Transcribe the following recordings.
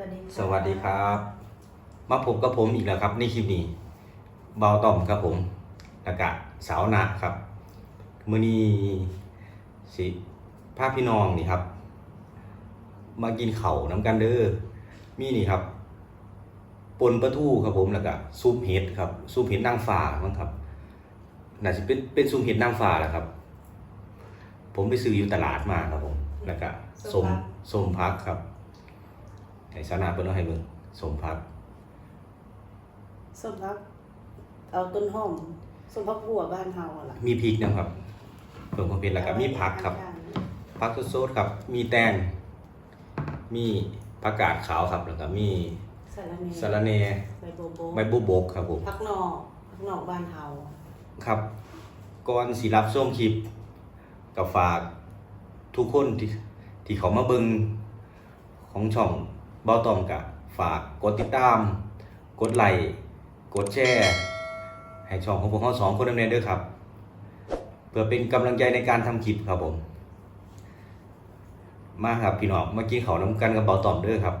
วัสดีค่ะสวัสดีครับ มาพบกับผมอีกแล้วครับในคลิปนี้เบาต่อมครับผมแล้วก็สาวนาครับมื้อนี้สิพาพี่น้องนี่ครับ มากินเข่าวน้ำกันเด้อมีนี่ครับปนปลาทูครับผมแล้วก็ซุปเห็ดครับซุปเห็ดนางฟ้ามั้งครับน่าจะเป็นเป็นซุปเห็ดนางฟ้าแหละครับ ผมไปซื้ออยู่ตลาดมาครับผมแล้วก็สมสมพักครับ ไอ้สาวนาเปิ้นเอาให้เบิ่งสมพักส้มพักเอาต้นหอมส้มพักบัวบ้านเฮาอะล่ะมีพริกนะครับเพิ่มความเผ็ดแล้วก็มีผักครับผักสดๆครับ มีแตงมีผักกาดขาวครับแล้วก็มีสาระเนสะระแหน่ใบโบโบใบบุบกครับผมพักนอกพักนอกบ้านเฮาครับก่อนสิรับส้มคลิปกับฝากทุกคนที่ที่เขามาเบิ่งของช่องเบ้าตอมกะฝากกดติดตาม กดไลค์กดแชร์ให้ช่องของพวกเขาสองคนดำเนินด้วยครับ เพื่อเป็นกำลังใจในการทำคลิปครับผม มาครับพี่น้องมากินข้าวน้ำกันกับเบาตอมเด้อครับ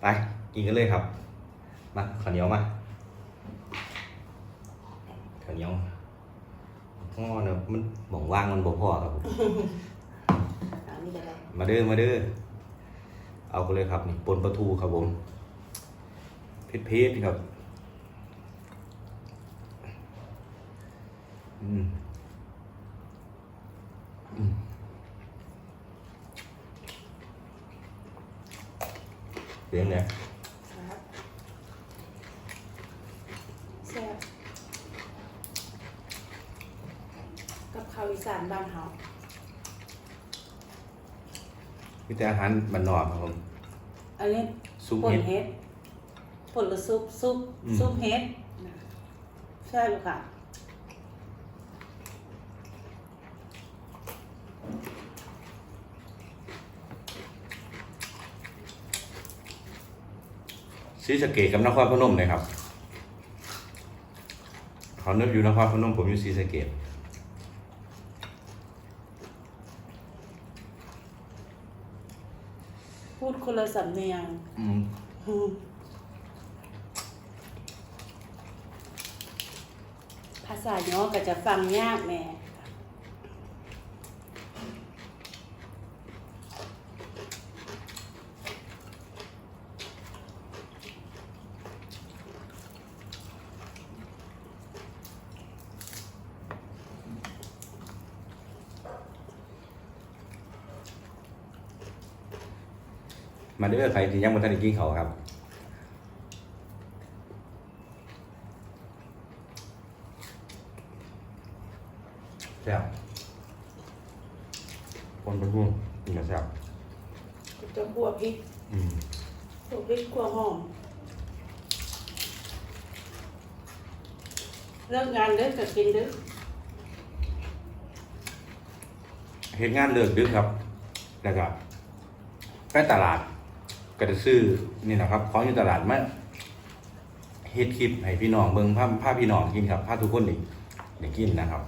ไปกินกันเลยครับ มาข้าวเหนียวมาข้าวเหนียวพ่อเนอะมันหม่องว่างมันบ่พอครับผม อันนี้ก็ได้ มาเด้อมาเด้อ เอากันเลยครับนี่ปนปลาทูครับผมเผ็ดเผ็ดๆครับอืมอืมเสียงเนี่ยครับแซ่บกับข้าวอีสานบ้านเฮา มีแต่อาหารมันนอกครับผมอันนี้ซุปป่นเห็ด เฮ็ดป่นหรือซุปซุปอืม ซุปเฮ็ดใช่ลูกค่ะซีสะเกตกับนครพนมเลยครับเขาเนิบอยู่นครพนมผมอยู่ซีสะเกต พูดคนละสำเนียงอืมภาษาย่อก็จะฟังยากแหม่ มาเด้อใครที่ยังบ่ทันได้กินเขาวครับแซ่บคนเป็นผู้กินกับแซ่บจะคั่วพริกอืมคั่วพริกคั่วหอมเลิกงานเลิกก็กินเด้อเฮ็ดงานเลิกดึกครับ แล้วก็ไปตลาด ก็จะซื้อนี่นะครับของอยู่ตลาดมาเฮ็ดคลิปให้พี่น้องเบิ่งภาพภาพพี่น้องกินครับภาพทุกคนนี่ได้กินนะครับ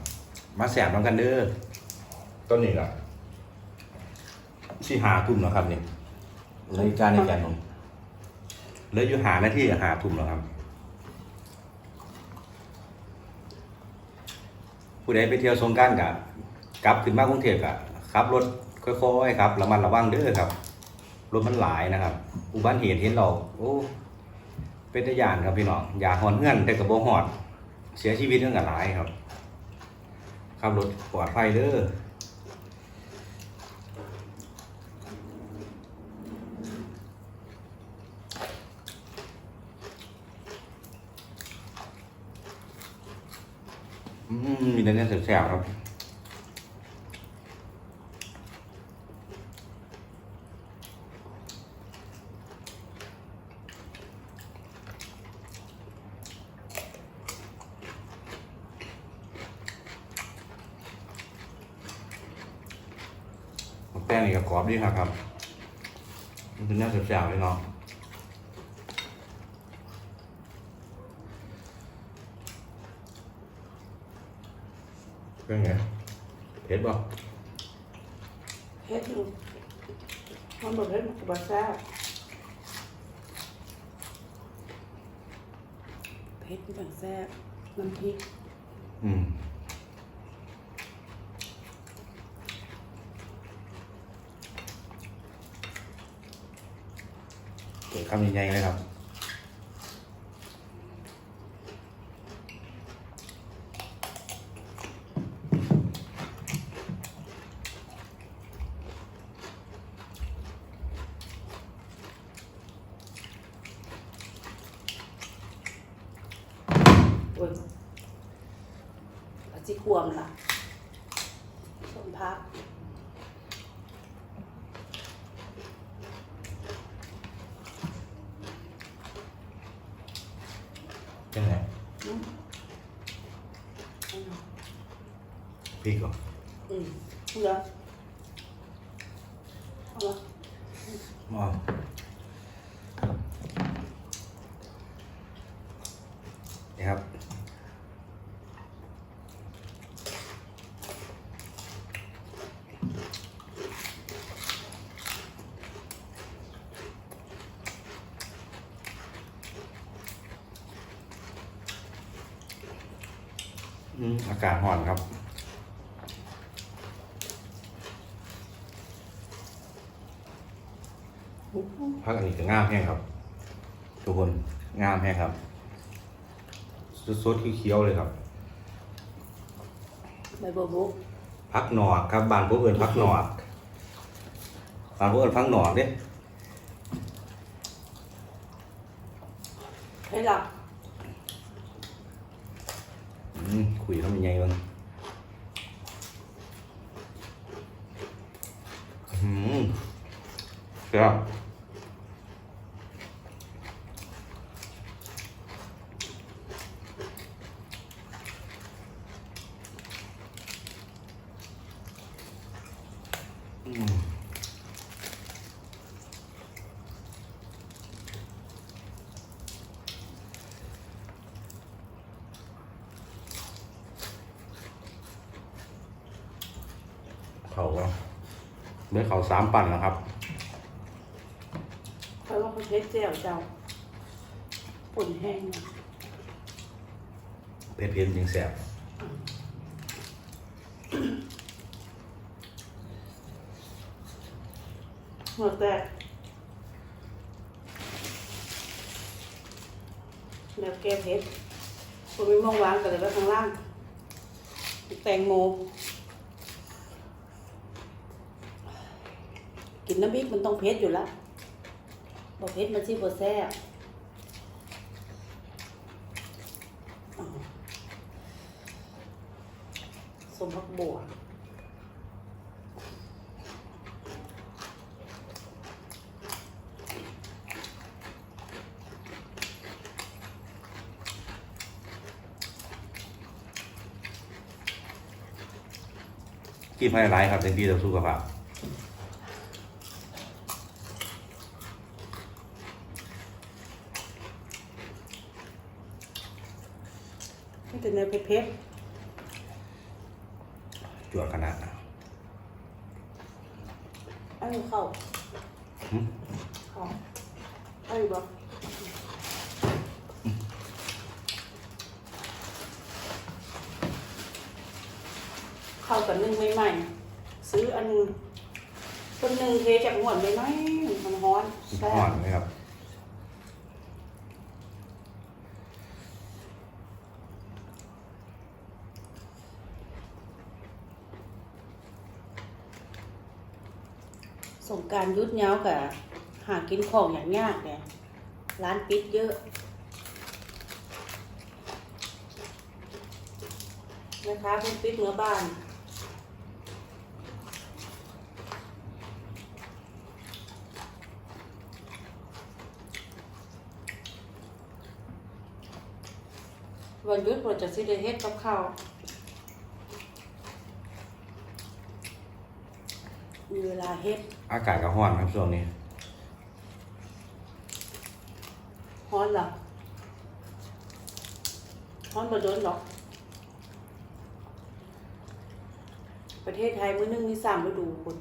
มาแสบน้ำกันเด้อต้นนี้ล่ะที่หาทุ่มแล้วครับนี่นาฬิกาในแกนผมเหลืออยู่หาหน้าที่หาทุ่มแล้วครับ ผู้ใดไปเที่ยวสงกรารกะกลับขึ้นมากรุงเทพกะขับรถค่อยๆครับระมัดระวังเด้อครับ รถมันหลายนะครับ อุบัติเหตุเห็นเราโอ้เป็นตะยานครับพี่น้องอย่าหอนเงื่อนแต่กับโบหอด เสียชีวิตเรื่องกับหลายครับขับรถปลอดภัยเด้ออืมมีแต่เนื้อแสบๆครับ แป้งนี่ก็กรอบดีครับครับ มันจะเนื้อแสบๆเลยเนาะเป็นไงเผ็ดป่เผ็ดอยู่มันบ่เผ็ดมันก็บแซ่บเผ็ดมับแซ่บน้ำพริก อืม คำใหญ่ๆเลยครับโอ้ยอาจิควมล่ะสมพัก ยังไง อืม พริกเหรอ อืมเหรอเอาละ อ๋อนี่ครับอากาศร้อนครับ พักอันนี้ก็งามแห้งครับ ทุกคนงามแห้งครับสดๆเขียวๆเลยครับใบบัวบุกพักหนอกครับบานพวกเอิญพักหนอกบานพวกเอิญพักหนอกเด้ให้หลับอืมคุยแล้วมันใหญ่บ้างอืมค เขาก็เมื่อเขาสามปั่นแล้วครับเพราะว่าเขาเช็ดเจียวเจ้าปุ่นแห้งนะเพชรเพียนจริงแสบหัวแตกแล้วแก้เพชรคนไม่มองวางกันเลยไว้ข้างล่าง แตงโม นน้ำพริกมันต้องเผ็ดอยู่แล้วบอเผ็ดมันชิบแซ่บอ้สมพักบัวกินภายครับเป็นที่ต่อสุขภาพ นี่แต่เนื้อเผ็ด จวดขนาดนะ ๆเอันนี้เข้าหึเข้าเอันนี้บอกเข้ากับนึ่งใหม่ๆซื้ออันคนหนึ่งเทจากหมวนไปไหมมันฮ้อนแซ่ห่อนบไหมครับ สงการยุดเย้ากับหากินของอย่างยากเนี่ยร้านปิดเยอะ นะคะเพิ่งปิดเมื่อบ้านวันยุดเราจะสิได้เฮ็ดกับข้าวมีเวลาเฮ็ด อากาศก็ห่อนครับช่วงนี้ฮ้อนเหรอฮ้อนบ่โดนหรอก ประเทศไทยมื้อนึงมีสามฤดูคุณ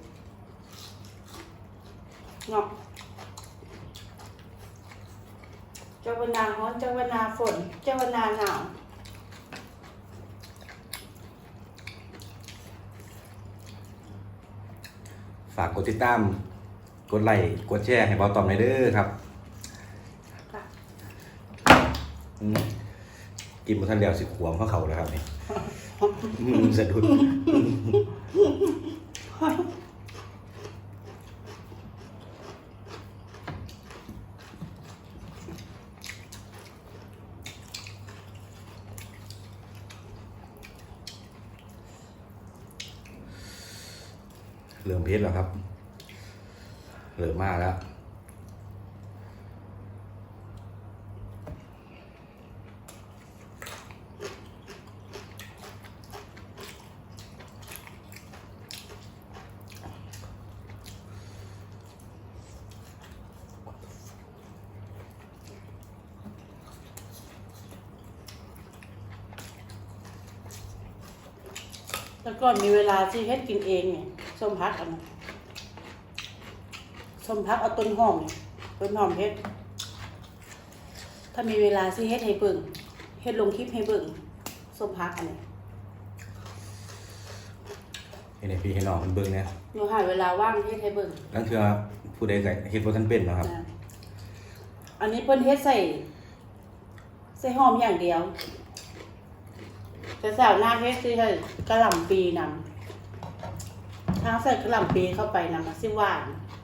เนาะจจ้าวันนาฮ้อน เจ้าวันนาฝน เจ้าวันนาหนาว ฝากกดติดตาม กดไลค์กดแชร์ให้เบาตอมในอยเด้อครับค่ะอืมกินมาทันเดียวสิขวมเข้าเขาแล้วครับนี่อืมสะดุด เริ่มเพชรแล้วครับเริ่มมากแล้วแล้วก่อนมีเวลาที่เฮ็ดกินเองเนี่ย ส้มพักอันนั้นส้มพักเอาต้นหอมเนี่ยต้นหอมเฮ็ด ถ้ามีเวลาที่เฮ็ดให้เบิ่งเฮ็ดลงคลิปให้เบิ่งส้มพักอันนี้เห็นไอพี่เห็นน้องมันเบิ่งเนี่ยหนูหาเวลาว่างเฮ็ดให้เบิ่งนั่นคือผู้ใดก็เฮ็ดบ่ทันเป็นเนาะครับนะอันนี้เพิ่นเฮ็ดใส่ ใส่หอมอย่างเดียวแต่สาวหน้าเฮ็ดสิให้กะหล่ำปีนำ ทางใส่กะหล่ำปีเข้าไปนำมันสิหวาน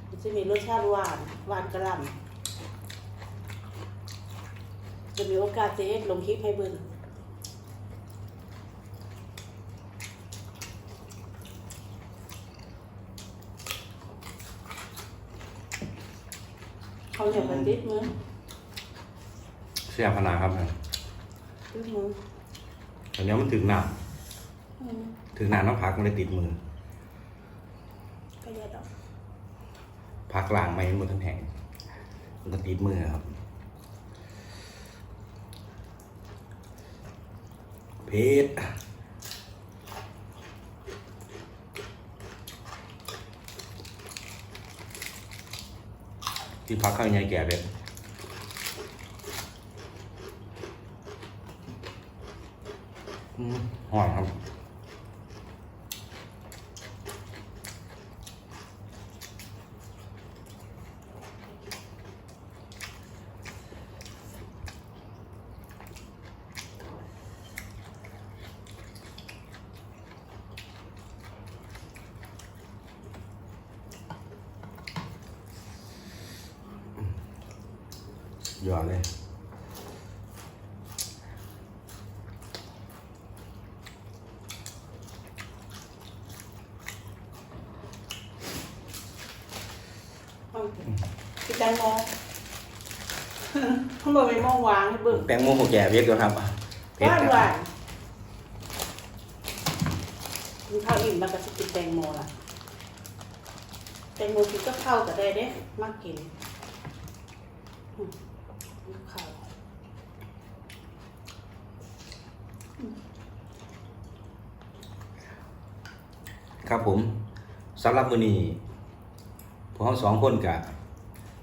มันจะมีรสชาติหวานหวานกะหล่ำจะมีโอกาสจะเฮ็ดลงคลิปให้เบิ่งเขาอยากกันติดมือเสียพนาครับติดมือตอนนี้มันถึงหน้าอืมถึงหน้าน้ำพักมันเลยติดมือ ก็อย่าดอกพักล่างไม่หมือทั้งแห่งมันก็ติดมือครับ เพชรที่พักข้าวใหญ่แก่เด็ดอืมหอมครับ ยอดเลยเอาพี่แตงโมเขาบอกไปมองวางให้เบิ่งแตงโมโหแก่เวียดก่อนครับเพหชวารนคหรัวาบนกินข้าวอิ่มแล้วก็จะกินแตงโมล่ะ แตงโมกินก็เข้าวก็ได้เด้มากกินอืมข้าว ครับผมสำหรับมือนี้พวกเราสองคนกับ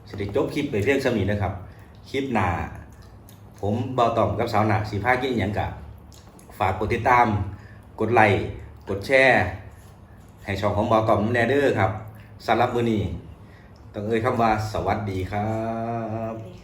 สิได้จบคลิปไปเพียงสำนี้นะครับ คลิปหน้าผมเบาต่อมกับสาวหนักสีผ้ากินอย่างกะฝากกดติดตาม กดไลค์กดแชร์ให้ช่องของเบาต่อมแนเดอร์ครับสำหรับมือนี้ต้องเอ่ยคำว่าสวัสดีครับ